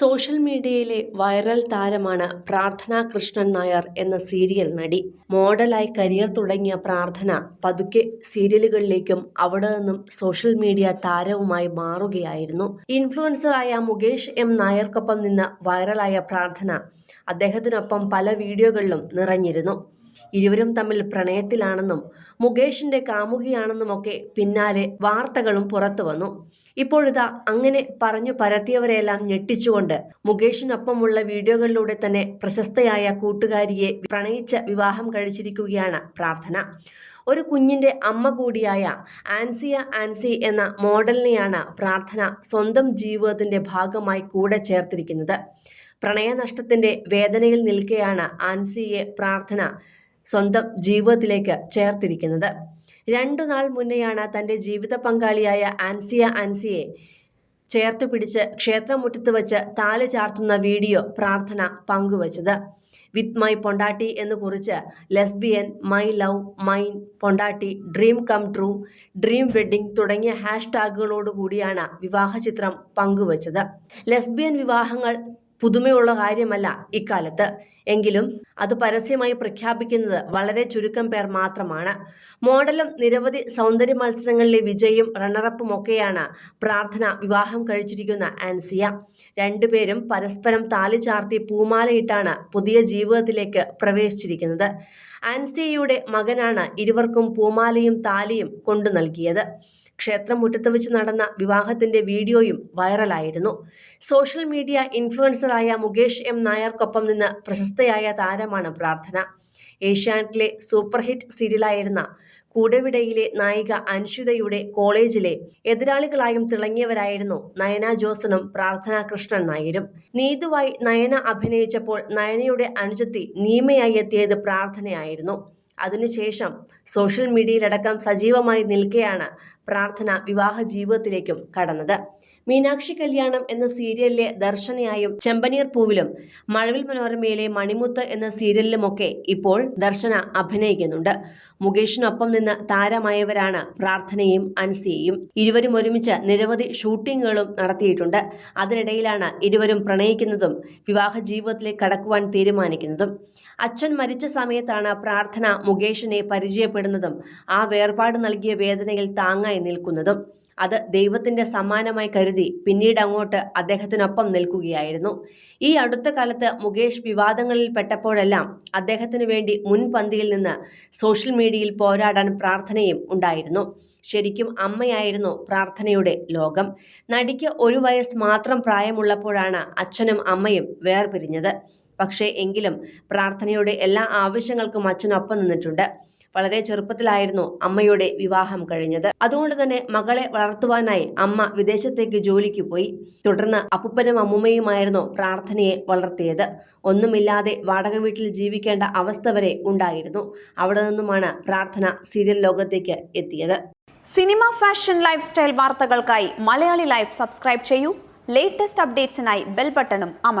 Social മീഡിയയിലെ viral താരമാണ് പ്രാർത്ഥന കൃഷ്ണൻ നായർ എന്ന സീരിയൽ നടി. മോഡലായി കരിയർ തുടങ്ങിയ പ്രാർത്ഥന പതുക്കെ സീരിയലുകളിലേക്കും അവിടെ നിന്നും സോഷ്യൽ മീഡിയ താരവുമായി മാറുകയായിരുന്നു. ഇൻഫ്ലുവൻസറായ മുകേഷ് എം നായർക്കൊപ്പം നിന്ന് വൈറലായ പ്രാർത്ഥന അദ്ദേഹത്തിനൊപ്പം പല വീഡിയോകളിലും നിറഞ്ഞിരുന്നു. ഇരുവരും തമ്മിൽ പ്രണയത്തിലാണെന്നും മുകേഷിന്റെ കാമുകിയാണെന്നുമൊക്കെ പിന്നാലെ വാർത്തകളും പുറത്തു വന്നു. ഇപ്പോഴിതാ അങ്ങനെ പറഞ്ഞു പരത്തിയവരെല്ലാം ഞെട്ടിച്ചുകൊണ്ട് മുകേഷിനൊപ്പമുള്ള വീഡിയോകളിലൂടെ തന്നെ പ്രശസ്തയായ കൂട്ടുകാരിയെ പ്രണയിച്ച വിവാഹം കഴിച്ചിരിക്കുകയാണ് പ്രാർത്ഥന. ഒരു കുഞ്ഞിന്റെ അമ്മ കൂടിയായ ആൻസിയ ആൻസി എന്ന മോഡലിനെയാണ് പ്രാർത്ഥന സ്വന്തം ജീവിതത്തിന്റെ ഭാഗമായി കൂടെ ചേർത്തിരിക്കുന്നത്. പ്രണയനഷ്ടത്തിന്റെ വേദനയിൽ നിൽക്കെയാണ് ആൻസിയെ പ്രാർത്ഥന സ്വന്തം ജീവിതത്തിലേക്ക് ചേർത്തിരിക്കുന്നത്. രണ്ടു നാൾ മുന്നെയാണ് തന്റെ ജീവിത പങ്കാളിയായ ആൻസിയ ആൻസിയെ ചേർത്ത് പിടിച്ച് ക്ഷേത്രമുറ്റത്ത് വെച്ച് താൽ ചാർത്തുന്ന വീഡിയോ പ്രാർത്ഥന പങ്കുവച്ചത്. വിത്ത് മൈ പൊണ്ടാട്ടി എന്ന് കുറിച്ച് lesbian my love mine പൊണ്ടാട്ടി dream come true dream wedding തുടങ്ങിയ ഹാഷ്ടാഗുകളോട് കൂടിയാണ് വിവാഹ ചിത്രം പങ്കുവച്ചത്. ലെസ്ബിയൻ വിവാഹങ്ങൾ പുതുമയുള്ള കാര്യമല്ല ഇക്കാലത്ത്. എങ്കിലും അത് പരസ്യമായി പ്രഖ്യാപിക്കുന്നത് വളരെ ചുരുക്കം പേർ മാത്രമാണ്. മോഡലും നിരവധി സൗന്ദര്യ മത്സരങ്ങളിലെ വിജയും റണ്ണറപ്പും ഒക്കെയാണ് പ്രാർത്ഥന വിവാഹം കഴിച്ചിരിക്കുന്ന ആൻസിയ. രണ്ടുപേരും പരസ്പരം താലി ചാർത്തി പൂമാലയിട്ടാണ് പുതിയ ജീവിതത്തിലേക്ക് പ്രവേശിച്ചിരിക്കുന്നത്. ആൻസിയയുടെ മകനാണ് ഇരുവർക്കും പൂമാലയും താലിയും കൊണ്ടു നൽകിയത്. ക്ഷേത്രം മുറ്റത്ത് വെച്ച് നടന്ന വിവാഹത്തിന്റെ വീഡിയോയും വൈറലായിരുന്നു. സോഷ്യൽ മീഡിയ ഇൻഫ്ലുവൻസറായ മുകേഷ് എം നായർക്കൊപ്പം നിന്ന് പ്രശസ്തയായ താരമാണ് പ്രാർത്ഥന. ഏഷ്യാനെറ്റിലെ സൂപ്പർ ഹിറ്റ് സീരിയലായിരുന്ന കൂടവിടയിലെ നായിക അൻഷിതയുടെ കോളേജിലെ എതിരാളികളായും തിളങ്ങിയവരായിരുന്നു നയന ജോസനും പ്രാർത്ഥന കൃഷ്ണൻ നായരും. നീതുവായി നയന അഭിനയിച്ചപ്പോൾ നയനയുടെ അനുജത്തി നീമയായി എത്തിയത് പ്രാർത്ഥനയായിരുന്നു. അതിനുശേഷം സോഷ്യൽ മീഡിയയിലടക്കം സജീവമായി നിൽക്കെയാണ് പ്രാർത്ഥന വിവാഹ ജീവിതത്തിലേക്കും കടന്നത്. മീനാക്ഷി കല്യാണം എന്ന സീരിയലിലെ ദർശനയായും ചെമ്പനീർ പൂവിലും മഴവിൽ മനോരമയിലെ മണിമുത്ത് എന്ന സീരിയലിലുമൊക്കെ ഇപ്പോൾ ദർശന അഭിനയിക്കുന്നുണ്ട്. മുകേഷിനൊപ്പം നിന്ന് താരമായവരാണ് പ്രാർത്ഥനയും അൻസിയയും. ഇരുവരും ഒരുമിച്ച് നിരവധി ഷൂട്ടിങ്ങുകളും നടത്തിയിട്ടുണ്ട്. അതിനിടയിലാണ് ഇരുവരും പ്രണയിക്കുന്നതും വിവാഹ ജീവിതത്തിലേക്ക് കടക്കുവാൻ തീരുമാനിക്കുന്നതും. അച്ഛൻ മരിച്ച സമയത്താണ് പ്രാർത്ഥന മുകേഷിനെ പരിചയപ്പെടുന്നതും ആ വേർപാട് നൽകിയ വേദനയിൽ താങ്ങായി നിൽക്കുന്നതും അത് ദൈവത്തിന്റെ സമ്മാനമായി കരുതി പിന്നീട് അങ്ങോട്ട് അദ്ദേഹത്തിനൊപ്പം നിൽക്കുകയായിരുന്നു. ഈ അടുത്ത കാലത്ത് മുകേഷ് വിവാദങ്ങളിൽ പെട്ടപ്പോഴെല്ലാം അദ്ദേഹത്തിനു വേണ്ടി മുൻപന്തിയിൽ നിന്ന് സോഷ്യൽ മീഡിയയിൽ പോരാടാൻ പ്രാർത്ഥനയും ഉണ്ടായിരുന്നു. ശരിക്കും അമ്മയായിരുന്നു പ്രാർത്ഥനയുടെ ലോകം. നടിക്ക് ഒരു വയസ്സ് മാത്രം പ്രായമുള്ളപ്പോഴാണ് അച്ഛനും അമ്മയും വേർപിരിഞ്ഞത്. പക്ഷേ എങ്കിലും പ്രാർത്ഥനയുടെ എല്ലാ ആവശ്യങ്ങൾക്കും അച്ഛനൊപ്പം നിന്നിട്ടുണ്ട്. വളരെ ചെറുപ്പത്തിലായിരുന്നു അമ്മയുടെ വിവാഹം കഴിഞ്ഞത്. അതുകൊണ്ട് തന്നെ മകളെ വളർത്തുവാനായി അമ്മ വിദേശത്തേക്ക് ജോലിക്ക് പോയി. തുടർന്ന് അപ്പുപ്പനും അമ്മുമ്മയുമായിരുന്നു പ്രാർത്ഥനയെ വളർത്തിയത്. ഒന്നുമില്ലാതെ വാടക വീട്ടിൽ ജീവിക്കേണ്ട അവസ്ഥ വരെ ഉണ്ടായിരുന്നു. അവിടെ നിന്നുമാണ് പ്രാർത്ഥന സീരിയൽ ലോകത്തേക്ക് എത്തിയത്. സിനിമ ഫാഷൻ ലൈഫ് സ്റ്റൈൽ വാർത്തകൾക്കായി മലയാളി ലൈഫ് സബ്സ്ക്രൈബ് ചെയ്യൂ. ലേറ്റസ്റ്റ് അപ്ഡേറ്റ്സിനായി ബെൽ ബട്ടണും അമർ